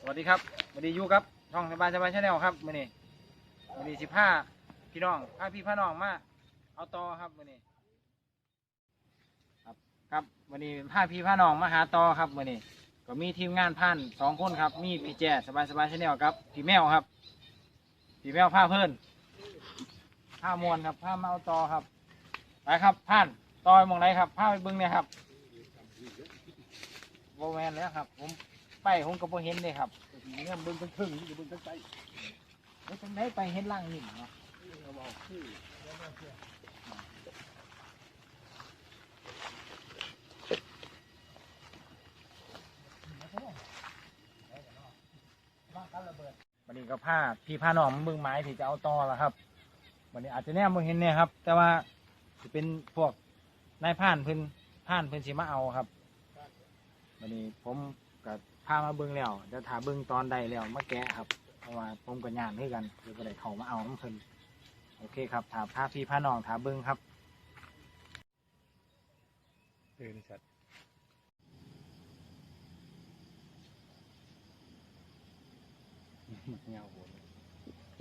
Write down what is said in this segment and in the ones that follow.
สวัสดีครับสวัสดียูครับช่องสบายสบายชาแนลครับมื่อนี้มื่อนี้สิผ้าพี่น้องพาพี่พาน้องมาเอาต่อครับมื่อนี้ครับครับมื่อนี้พาพี่พาน้องมาหาต่อครับมื่อนี้ก็มีทีมงานพันสองคนครับ มีพี่แจ๊สบายสบายชาแนลครับพี่แมวครับพี่แมวผ้าเพิ่นผ้ามวนครับผ้ามาเอาต่อครับไปครับพันต่อไปหมองไหนครับผ้าไปบิ้งเนี่ยครับ บแมนแล้วครับ ผมไปผมก็บ่เห็นเลยครับเนี่ยเบิ่งทั้งครึ่งนี่เบิ่งทั้งใจแล้วจังได้ไปเห็นล่างนี่เนาะวันนี้ก็ผ้าพี่ผ้าหนอมเบิ่งไม้ที่จะเอาต่อแล้วครับวันนี้อาจจะแน่บ่เห็นเนี่ยครับ แต่ว่าจะเป็นพวกนายผ่านเพิ่นผ่านเพิ่นสิมาเอาครับ วันนี้ผมกับพามาเบิ่งแล้วจะถาเบิ่งตอนใดแล้วมาแกะครับ เพราะว่าผมกับญาติด้วยกันคือก็ได้เขามาเอาน้ำเพิ่นโอเคครับถามพาพี่พาน้องถามเบิ้งครับเออนี่สัตว์เงาโหด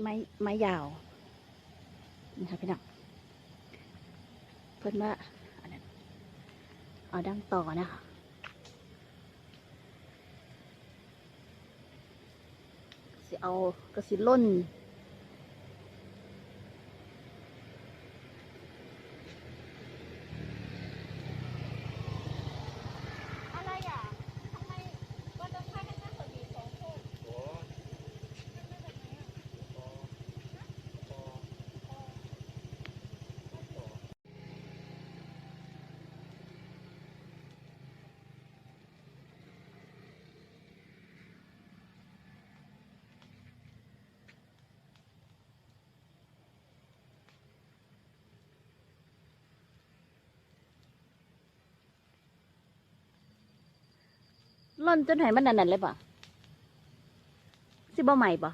ไม้ไม้ยาวนี่ค่ะพี่น้องเพิ่นว่าอันนั้นเอาดังต่อนะคะ เอากระสิล่น อะไรอะ ทำไมวันจะพากันนั่งสวีทสองคน ล่นจนหายมันนั่นๆเลยป่ะสิบ่ใหม่ป่ะ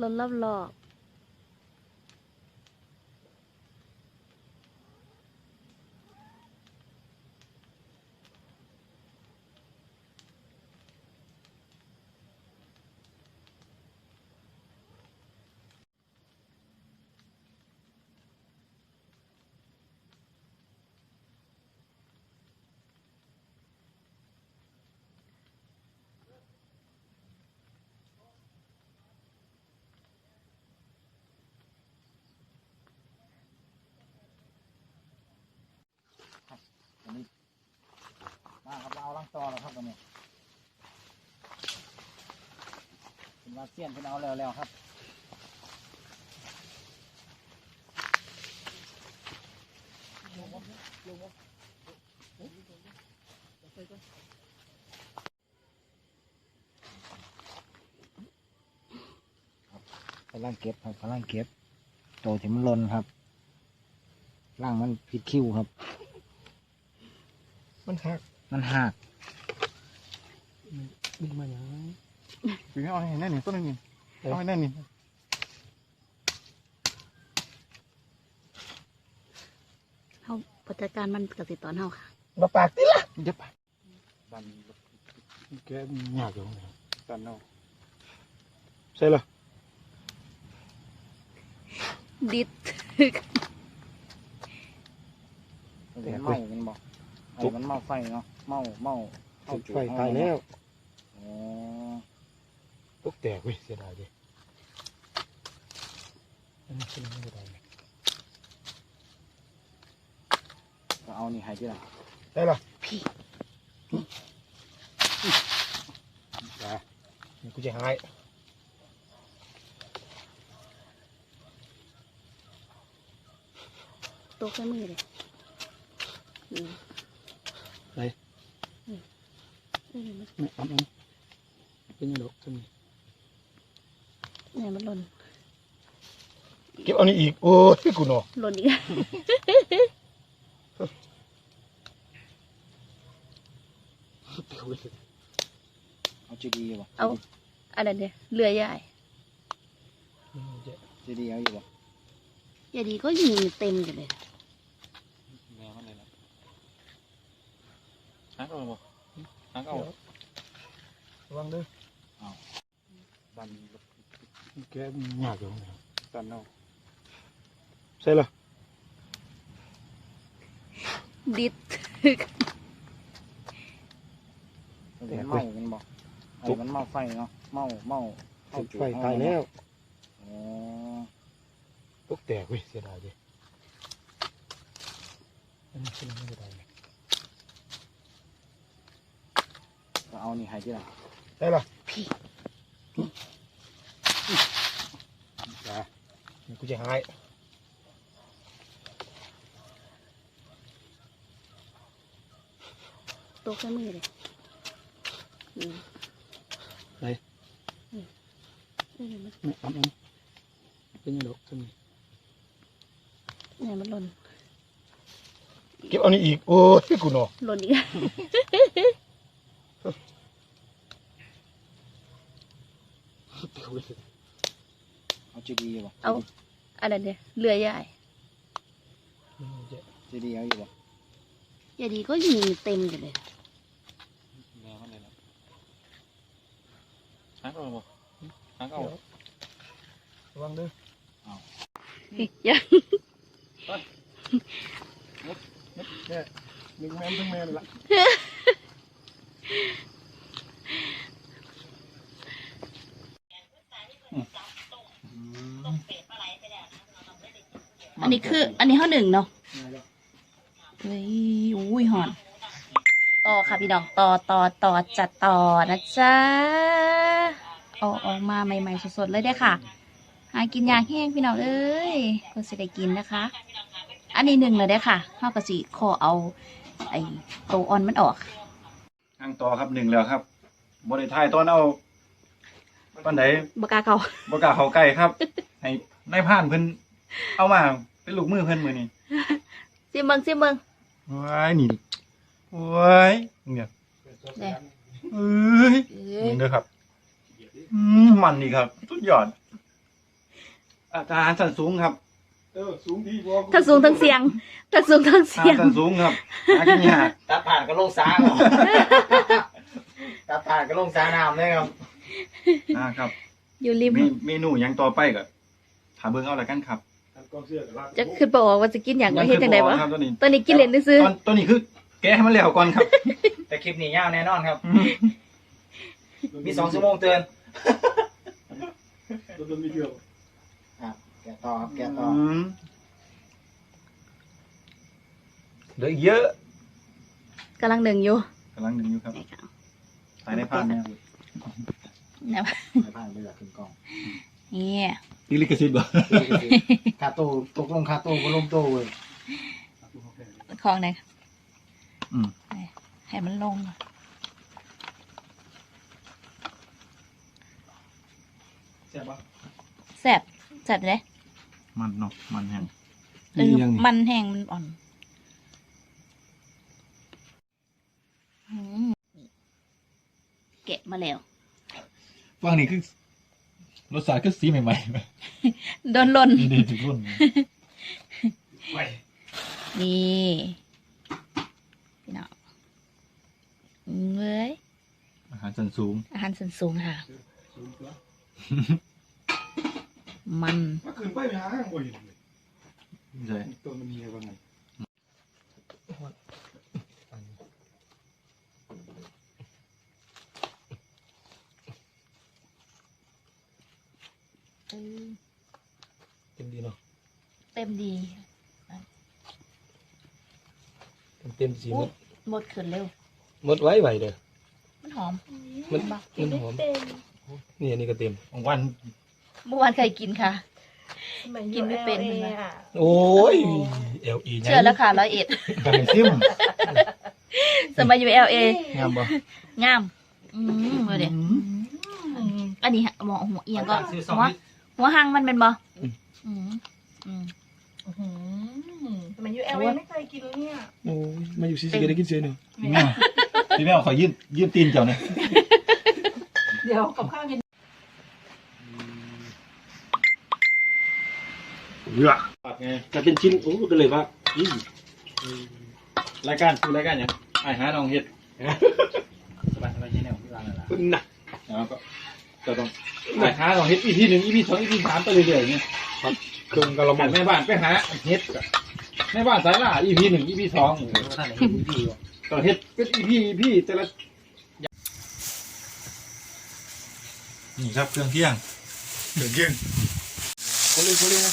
ล่นรอบๆอบมาครับเราเอาลัง ต่อแล้วครับวันนี้เป็นว่าเสียนเป็นเอาแล้วแล้วครับกำลังเก็บครับกำลังเก็บโตที่มันหล่นครับ ร่างมันผิดคิวครับ มันหัก มันหัก มันมาอย่างถึงเอาให้แน่นนี่ต้นนึงนี่เอาให้แน่นนี่เฮาผู้จัดการมันกสิตอนเฮาค่ะมาปากติละเดี๋ยวปากดันแกยากอยู่เนี่ยดันเอาใช่เหรอดิดมันเป็นเมามันบอกไอ้มันเมาไฟเนาะเมาเมาเมาจุดไฟตายแล้ว อ๋อตกแตกเว้ยเสียดายดิอันนี้คือไม่ได้เลยก็เอานี่ให้ที่ไหนได้เหรอพี่จ้านี่กูจะหายตัวแค่มือเลยอืมไหนอืมอืมมันไม่เอาเอา เป็นยังไงดอกท่านเนี่ยมันหล่นเก็บเอานี่อีก โอ้ยกูเนาะหล่นอีกเอาจีดีบ่เอาอันนั้นเนี่ยเรือใหญ่จีดีเอาอยู่บ่ใหญ่ดีก็ยิงเต็มอยู่เลยแม่มันเลยนะหักเอาบ่หักเอาระวังเด้อเ อา ดันแกยากอยู่เนี่ยดันเอาใช่เหรอ ดิด มันเป็นเมามันบอกไอ้มันเมาไฟเนาะเมาเมาเข้าจุด ไฟตายแล้ว อ๋อ ตกแตกเว้ยเสียดายดิอันนี้คือไม่ได้เลย ก็เอานี่ให้ที่ไหน ใช่เหรอ พี่จ้านี่กูจะหายตกใส่มือเลยอืมไหนอืมอืมมันไม่อันนั้นเป็นยังไงดอกทำไมเนี่ยมันหล่นเก็บเอานี่อีก โอ้ยกูเนาะหล่นอีก เอาจีดีบ่เอาอะไรเนี่ยเรือใหญ่จีดีเอาอยู่บ่อย่าดีก็ยิงเต็มอยู่เลยแนวมันเลยนะหักเอาบ่หักเอาระวังเด้อยังเนี่ยหนึ่งแม่นทั้งแม่นละ อันนี้คือ อันนี้ข้อหนึ่งเนาะเฮ้ยอุ้ยหอน ต่อค่ะพี่น้องต่อต่อต่อจัดต่อนะจ๊ะเอาออกมาใหม่ๆสดๆเลยเด้อค่ะหากินยางแห้งพี่น้องเอ้ยก็สิได้กินนะคะ อันนี้หนึ่งเลยเด้อค่ะข้าวกะสิขอเอาไอ้โตวอ่อนมันออกทางต่อครับหนึ่งแล้วครับบริทายตอนเอาปันไดบกล้าเขาบกล้าเขาใกล้ครับให้นายผ่านเพิ่นเอามา เป็นลูกมือเพิ่นมือนี่ซิมเบิงซิมเบิงว้ายนี่ว้ายเนี่ยเนี่ยเอ้ยเอ้ยนี่เด้อครับอืมมันนี่ครับสุดยอดอาหารสันสูงครับเออสูงดีบ่ทั้งสูงทั้งเสียงทั้งสูงทั้งอาเสียหารงสันสูงครับหากินยากตัดผ่านก็ลงซ้าเนาะตัดผ่านก็ลงซ้าน้ำเลยครับ อ่าครับ อยู่ริม เมเมนูหยังต่อไปก็ถามเบิ่งเอาละกันครับ กองเสื้อกับลากจะขึ้นไปออกว่าจะกินอย่างไรเฮ็ดจังไดบ่วะครับตัวนี้ตอนนี้กินเล่นซื้อตอนตัวนี้คือ แกะให้มันแล้วก่อนครับ แต่คลิปนี้ยาวแน่นอนครับ มีสองชั่วโมงเตือนตัวตัวมีเดียวแกะต่อครับแกะต่อมเหลืออีกเยอะๆกำลังหนึ่งอยู่กำลังหนึ่งอยู่ครับภายในพานเนี่ยนะไม่ผ่านไปจากขึ้นกล้องนี่ ที่ลิขสิทธิ์บ่คาตู้ตกลงคาตู้ก็ลงตู้เลยของไหนอืมให้มันลงใช่ปะแซ่บแซ่บเลยมันเนาะมันแห้งเออมันแห้งมันอ่อนอืมแกะมาแล้วฟังนี่คือ รสชาติคือสีใหม่ๆไหมโดนหล่นนี่เด็ดทุกรุ่นไปนี่พี่น้องอืมเว้ยอาหารสันสูงอาหารสันสูงค่ะ สูงตัวมัน มาขึ้นไปไปหาห้างบ่เห็นเลยใช่ตัวมันมีอะไรบ้างไง เออเต็มดีเนาะเต็มดีเต็มสีหมดหมดขึ้นเร็วหมดไว้ไว้เด้อมันหอมมันมันหอมนี่อันนี้ก็เต็มของวันเมื่อวานเคยกินค่ะกินไม่เป็นเห็นไหมโอ้ยเอลอีเชื่อแล้วค่ะร้อยเอ็ดไก่ซิมสมัยอยู่เอลเองามบ่งามอืมเอาเดี๋ยวอืมอันนี้หมอหัวเอียงก็ซื้อสองหัวลิตร หัวหางมันเป็นบ่อืมอืมทำไมยูเอลไม่เคยกินเนี่ยโอ้ยมาอยู่ซีซีก็ได้กินเสือหนึ่งพี่แมวพี่แมวขอยืมยืมตีนเจ้าหน่อยเดี๋ยวกับข้าวกินเลือกจะเป็นชิ้นโอ้ก็เลยว่าอืมรายการคือรายการหยังไอ้หาน้องเฮ็ดแอสบายสบายใช่แนวที่ร้านนั่นแหละหนักแล้วก็ จะต้องหาหาต้องเฮ็ดอีพีหนึ่งอีพีสองอีพีสามไปเรื่อยๆเนี่ยครับเครื่องกระมังแม่บ้านไปหาเฮ็ดกับแม่บ้านสายล่าอีพีหนึ่งอีพีสองท่านเห็นพี่อยู่ต้องเฮ็ดเป็นอีพีอีพีแต่ละนี่ครับเครื่องเที่ยงเดือดยิ่งคนเลยคนเลยนะ